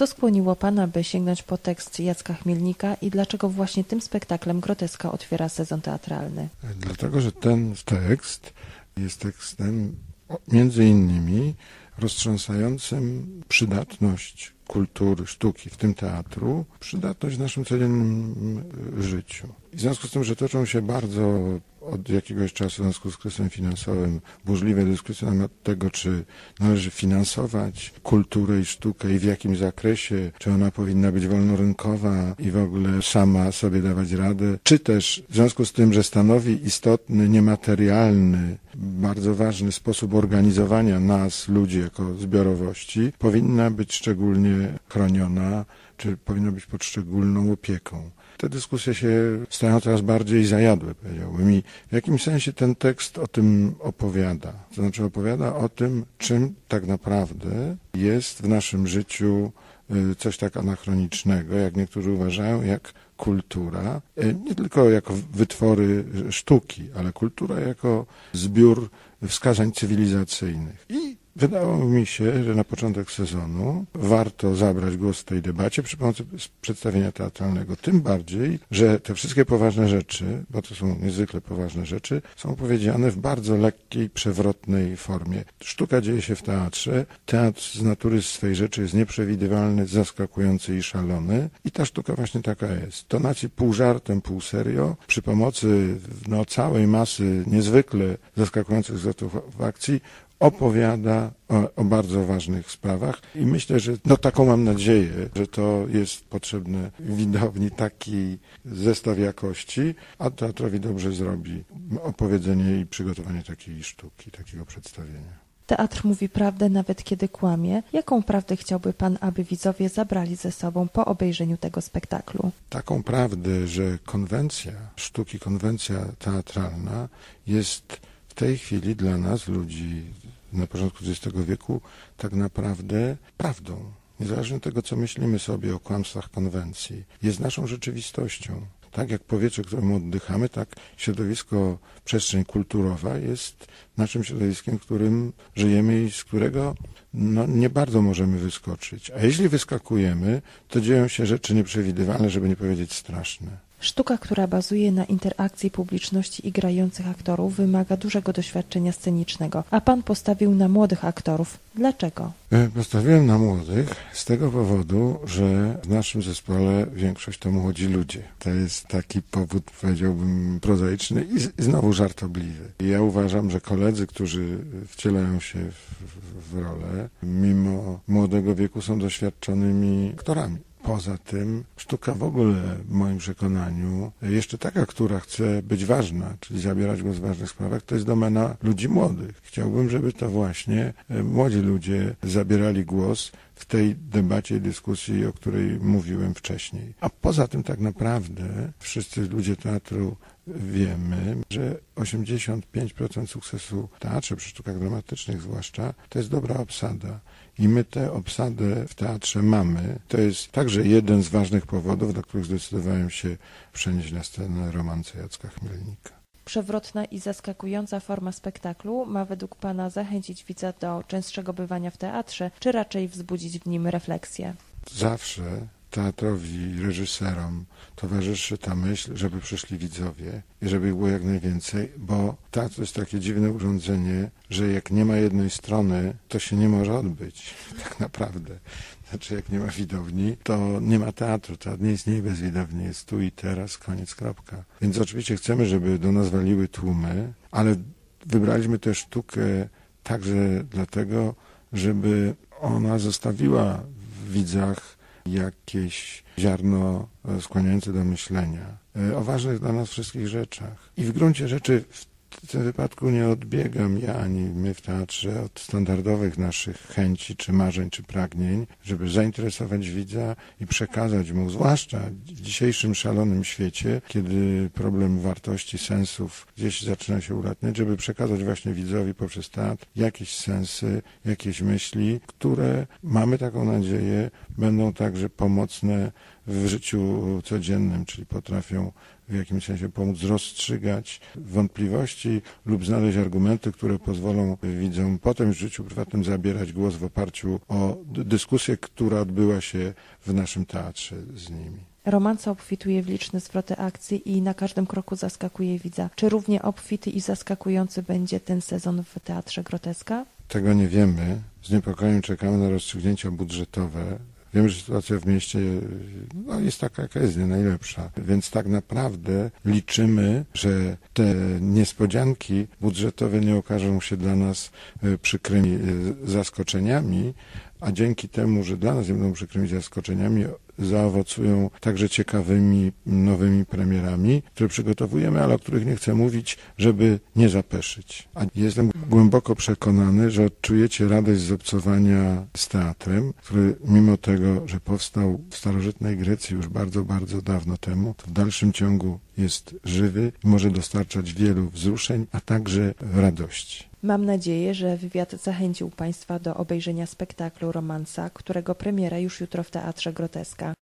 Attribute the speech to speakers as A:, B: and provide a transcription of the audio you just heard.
A: Co skłoniło Pana, by sięgnąć po tekst Jacka Chmielnika i dlaczego właśnie tym spektaklem Groteska otwiera sezon teatralny?
B: Dlatego, że ten tekst jest tekstem między innymi roztrząsającym przydatność kultury, sztuki, w tym teatru, przydatność w naszym codziennym życiu. W związku z tym, że toczą się bardzo od jakiegoś czasu w związku z kryzysem finansowym burzliwe dyskusje na temat tego, czy należy finansować kulturę i sztukę i w jakim zakresie, czy ona powinna być wolnorynkowa i w ogóle sama sobie dawać radę, czy też w związku z tym, że stanowi istotny, niematerialny, bardzo ważny sposób organizowania nas, ludzi jako zbiorowości, powinna być szczególnie chroniona, czy powinna być pod szczególną opieką te dyskusje się stają coraz bardziej zajadłe, powiedziałbym. I w jakimś sensie ten tekst o tym opowiada. To znaczy opowiada o tym, czym tak naprawdę jest w naszym życiu y, coś tak anachronicznego, jak niektórzy uważają, jak kultura, y, nie tylko jako wytwory sztuki, ale kultura jako zbiór wskazań cywilizacyjnych. I Wydało mi się, że na początek sezonu warto zabrać głos w tej debacie przy pomocy przedstawienia teatralnego. Tym bardziej, że te wszystkie poważne rzeczy, bo to są niezwykle poważne rzeczy, są powiedziane w bardzo lekkiej, przewrotnej formie. Sztuka dzieje się w teatrze. Teatr z natury swej rzeczy jest nieprzewidywalny, zaskakujący i szalony. I ta sztuka właśnie taka jest. Tonacji pół żartem, pół serio, przy pomocy no, całej masy niezwykle zaskakujących zwrotów w akcji opowiada o, o, bardzo ważnych sprawach i myślę, że no taką mam nadzieję, że to jest potrzebne widowni taki zestaw jakości, a teatrowi dobrze zrobi opowiedzenie i przygotowanie takiej sztuki, takiego przedstawienia.
A: Teatr mówi prawdę nawet kiedy kłamie. Jaką prawdę chciałby Pan, aby widzowie zabrali ze sobą po obejrzeniu tego spektaklu?
B: Taką prawdę, że konwencja sztuki, konwencja teatralna jest w tej chwili dla nas, ludzi na początku XX wieku, tak naprawdę prawdą. Niezależnie od tego, co myślimy sobie o kłamstwach konwencji, jest naszą rzeczywistością. Tak jak powietrze, którym oddychamy, tak środowisko, przestrzeń kulturowa jest naszym środowiskiem, w którym żyjemy i z którego no, nie bardzo możemy wyskoczyć. A jeśli wyskakujemy, to dzieją się rzeczy nieprzewidywalne, żeby nie powiedzieć straszne.
A: Sztuka, która bazuje na interakcji publiczności i grających aktorów, wymaga dużego doświadczenia scenicznego, a pan postawił na młodych aktorów. Dlaczego?
B: E, postawiłem na młodych z tego powodu, że w naszym zespole większość to młodzi ludzie. To jest taki powód, powiedziałbym, prozaiczny i znowu żartobliwy. Ja uważam, że koledzy, którzy wcielają się w, w rolę, mimo młodego wieku są doświadczonymi aktorami. Poza tym sztuka w ogóle, w moim przekonaniu, jeszcze taka, która chce być ważna, czyli zabierać głos w ważnych sprawach, to jest domena ludzi młodych. Chciałbym, żeby to właśnie e, młodzi ludzie zabierali głos w tej debacie i dyskusji, o której mówiłem wcześniej. A poza tym tak naprawdę wszyscy ludzie teatru wiemy, że 85% sukcesu w teatrze, przy sztukach dramatycznych zwłaszcza, to jest dobra obsada. I my tę obsadę w teatrze mamy. To jest także jeden z ważnych powodów, dla których zdecydowałem się przenieść na scenę romance Jacka Chmielnika.
A: Przewrotna i zaskakująca forma spektaklu ma według Pana zachęcić widza do częstszego bywania w teatrze, czy raczej wzbudzić w nim refleksję?
B: Zawsze teatrowi, reżyserom towarzyszy ta myśl, żeby przyszli widzowie i żeby było jak najwięcej, bo teatr to jest takie dziwne urządzenie, że jak nie ma jednej strony, to się nie może odbyć, tak naprawdę. Znaczy, jak nie ma widowni, to nie ma teatru. Teatr nie istnieje bez widowni. Jest tu i teraz, koniec, kropka. Więc oczywiście chcemy, żeby do nas waliły tłumy, ale wybraliśmy tę sztukę także dlatego, żeby ona zostawiła w widzach jakieś ziarno skłaniające do myślenia e, o ważnych dla nas wszystkich rzeczach. I w gruncie rzeczy w w tym wypadku nie odbiegam ja ani my w teatrze od standardowych naszych chęci, czy marzeń, czy pragnień, żeby zainteresować widza i przekazać mu, zwłaszcza w dzisiejszym szalonym świecie, kiedy problem wartości, sensów gdzieś zaczyna się ulatniać, żeby przekazać właśnie widzowi poprzez teatr jakieś sensy, jakieś myśli, które mamy taką nadzieję będą także pomocne w w życiu codziennym, czyli potrafią w jakimś sensie pomóc rozstrzygać wątpliwości lub znaleźć argumenty, które pozwolą widzom potem w życiu prywatnym zabierać głos w oparciu o dyskusję, która odbyła się w naszym teatrze z nimi.
A: Romansa obfituje w liczne zwroty akcji i na każdym kroku zaskakuje widza. Czy równie obfity i zaskakujący będzie ten sezon w Teatrze Groteska?
B: Tego nie wiemy. Z niepokojem czekamy na rozstrzygnięcia budżetowe. Wiemy, że sytuacja w mieście no, jest taka, jaka jest, nie najlepsza. Więc tak naprawdę liczymy, że te niespodzianki budżetowe nie okażą się dla nas e, przykrymi e, zaskoczeniami, a dzięki temu, że dla nas nie będą przykrymi zaskoczeniami, zaowocują także ciekawymi, nowymi premierami, które przygotowujemy, ale o których nie chcę mówić, żeby nie zapeszyć. A jestem głęboko przekonany, że odczujecie radość z obcowania z teatrem, który mimo tego, że powstał w starożytnej Grecji już bardzo, bardzo dawno temu, to w dalszym ciągu jest żywy i może dostarczać wielu wzruszeń, a także radości.
A: Mam nadzieję, że wywiad zachęcił Państwa do obejrzenia spektaklu Romansa, którego premiera już jutro w Teatrze Groteska.